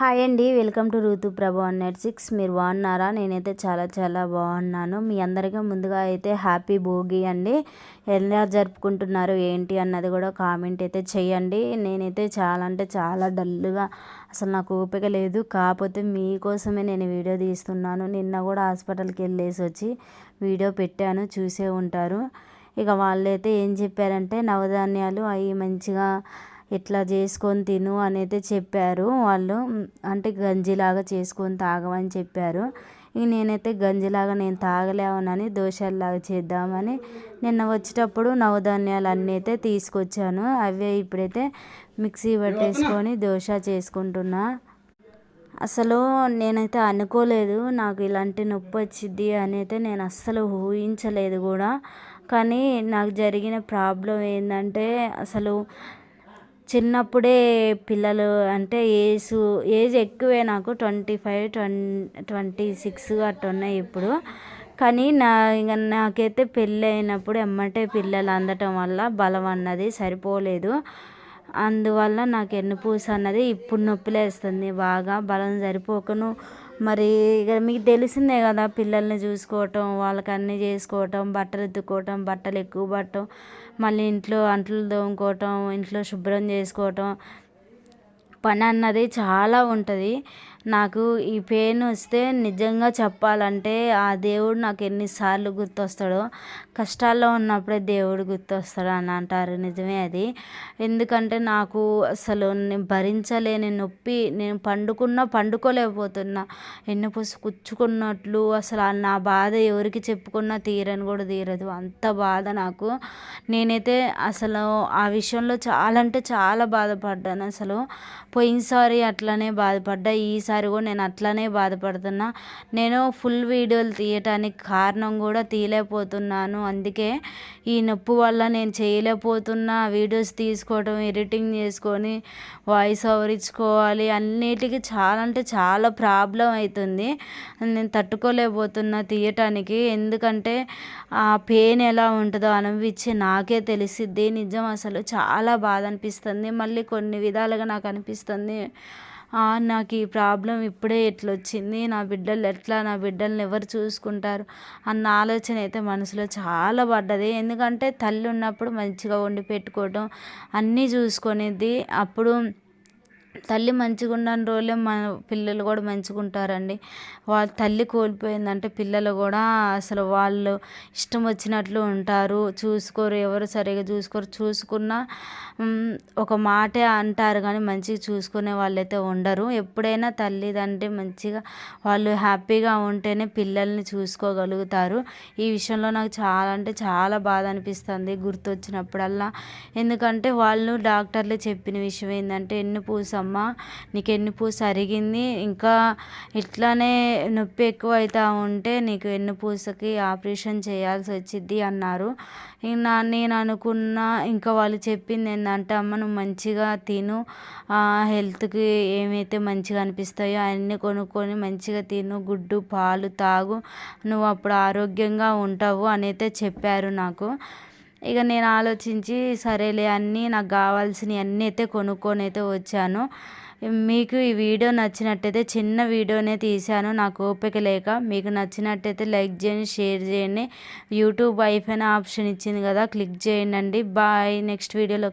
Hi అండి welcome to Ruthu Prabhu net six మీరు బాగున్నారా? నేనైతే చాలా చాలా బాగున్నాను. మీ అందరికీ ముందుగా అయితే హ్యాపీ భోగి అండి. ఎలా జరుపుకుంటున్నారు ఏంటి అన్నది కూడా కామెంట్ అయితే చేయండి. నేనైతే చాలా అంటే చాలా డల్గా అసలు నాకు ఓపిక లేదు. కాకపోతే మీకోసమే నేను వీడియో తీస్తున్నాను. నిన్న కూడా హాస్పిటల్కి వెళ్ళేసి వచ్చి వీడియో పెట్టాను చూసే ఉంటారు. ఇక వాళ్ళైతే ఏం చెప్పారంటే నవధాన్యాలు అవి మంచిగా ఇట్లా చేసుకొని తిను అనేది చెప్పారు. వాళ్ళు అంటే గంజిలాగా చేసుకొని తాగమని చెప్పారు. ఇక నేనైతే గంజిలాగా నేను తాగలేమనని దోశలాగా చేద్దామని నిన్న వచ్చేటప్పుడు నవధాన్యాలు అన్నీ అయితే తీసుకొచ్చాను. అవే ఇప్పుడైతే మిక్సీ పట్టేసుకొని దోశ చేసుకుంటున్నా. అసలు నేనైతే అనుకోలేదు నాకు ఇలాంటి నొప్పి వచ్చింది అని అయితే నేను అస్సలు ఊహించలేదు కూడా. కానీ నాకు జరిగిన ప్రాబ్లం ఏంటంటే అసలు చిన్నప్పుడే పిల్లలు అంటే ఏజ్ ఏజ్ ఎక్కువే నాకు ట్వంటీ ఫైవ్ ట్వం ట్వంటీ సిక్స్ అట్టు ఉన్నాయి ఇప్పుడు. కానీ నా ఇంక నాకైతే పెళ్ళి అయినప్పుడు ఎమ్మటే పిల్లలు అందటం వల్ల బలం అన్నది సరిపోలేదు. అందువల్ల నాకు ఎన్ను పూస అన్నది ఇప్పుడు నొప్పిలేస్తుంది. బాగా బలం సరిపోకను. మరి ఇక మీకు తెలిసిందే కదా పిల్లల్ని చూసుకోవటం వాళ్ళకి అన్నీ చేసుకోవటం బట్టలు ఎత్తుకోవటం బట్టలు ఎక్కువ పట్టడం మళ్ళీ ఇంట్లో అంట్లు తోముకోవటం ఇంట్లో శుభ్రం చేసుకోవటం. పని అన్నది చాలా ఉంటుంది. నాకు ఈ పెయిన్ వస్తే నిజంగా చెప్పాలంటే ఆ దేవుడు నాకు ఎన్నిసార్లు గుర్తొస్తాడో కష్టాల్లో ఉన్నప్పుడే దేవుడు గుర్తొస్తాడు అని అంటారు. నిజమే అది. ఎందుకంటే నాకు అసలు నేను భరించలేని నొప్పి నేను పండుకున్నా పండుకోలేకపోతున్నా. ఎన్ని ఎన్నపూస కుచ్చుకున్నట్లు అసలు నా బాధ ఎవరికి చెప్పుకున్నా తీరని కూడా తీరదు. అంత బాధ నాకు. నేనైతే అసలు ఆ విషయంలో చాలా అంటే చాలా బాధపడ్డాను. అసలు పోయినసారి అట్లనే బాధపడ్డా ఈసారి కూడా నేను అట్లనే బాధపడుతున్నా. నేను ఫుల్ వీడియోలు తీయటానికి కారణం కూడా తీయలేకపోతున్నాను. అందుకే ఈ నొప్పి వల్ల నేను చేయలేకపోతున్నా. వీడియోస్ తీసుకోవడం ఎడిటింగ్ చేసుకొని వాయిస్ ఓవర్ ఇచ్చుకోవాలి. అన్నిటికీ చాలా అంటే చాలా ప్రాబ్లం అవుతుంది నేను తట్టుకోలేకపోతున్నా తీయటానికి. ఎందుకంటే ఆ పెయిన్ ఎలా ఉంటుందో అనిపించి నాకే తెలిసిద్ది. నిజం అసలు చాలా బాధ అనిపిస్తుంది. మళ్ళీ కొన్ని విధాలుగా నాకు అనిపిస్తుంది. నాకు ఈ ప్రాబ్లం ఇప్పుడే ఎట్లా వచ్చింది నా బిడ్డలు ఎట్లా? నా బిడ్డల్ని ఎవరు చూసుకుంటారు? అన్న ఆలోచన అయితే మనసులో చాలా పడ్డది. ఎందుకంటే తల్లి ఉన్నప్పుడు మంచిగా వండి పెట్టుకోవడం అన్నీ చూసుకునేది అప్పుడు తల్లి మంచిగా ఉండని రోజులే మన పిల్లలు కూడా మంచిగా ఉంటారండి వాళ్ళ తల్లి కోల్పోయిందంటే పిల్లలు కూడా అసలు వాళ్ళు ఇష్టం వచ్చినట్లు ఉంటారు. చూసుకోరు ఎవరు సరిగా చూసుకోరు. చూసుకున్న ఒక మాటే అంటారు కానీ మంచిగా చూసుకునే వాళ్ళైతే ఉండరు. ఎప్పుడైనా తల్లిదండ్రి మంచిగా వాళ్ళు హ్యాపీగా ఉంటేనే పిల్లల్ని చూసుకోగలుగుతారు. ఈ విషయంలో నాకు చాలా అంటే చాలా బాధ అనిపిస్తుంది గుర్తొచ్చినప్పుడల్లా. ఎందుకంటే వాళ్ళు డాక్టర్లు చెప్పిన విషయం ఏంటంటే ఎన్ని పూసమ్మ నీకు ఎన్ని పూస అరిగింది? ఇంకా ఇట్లానే నొప్పి ఎక్కువ అవుతూ ఉంటే నీకు వెన్నుపూసకి ఆపరేషన్ చేయాల్సి వచ్చింది అన్నారు. నా నేను అనుకున్న ఇంకా వాళ్ళు చెప్పింది ఏంటంటే అమ్మ నువ్వు మంచిగా తిను. హెల్త్కి ఏమైతే మంచిగా అనిపిస్తాయో అన్నీ కొనుక్కొని మంచిగా తిను. గుడ్డు పాలు తాగు. నువ్వు అప్పుడు ఆరోగ్యంగా ఉంటావు అని అయితే చెప్పారు నాకు. ఇక నేను ఆలోచించి సరేలే అన్నీ నాకు కావాల్సినవి అన్నీ అయితే కొనుక్కొని అయితే వచ్చాను. మీకు ఈ వీడియో నచ్చినట్టయితే చిన్న వీడియోనే తీశాను. నాకు ఓపిక లేక మీకు నచ్చినట్టయితే లైక్ చేయండి షేర్ చేయండి. యూట్యూబ్ వైఫ్ అనే ఆప్షన్ ఇచ్చింది కదా క్లిక్ చేయండి బాయ్ నెక్స్ట్ వీడియోలో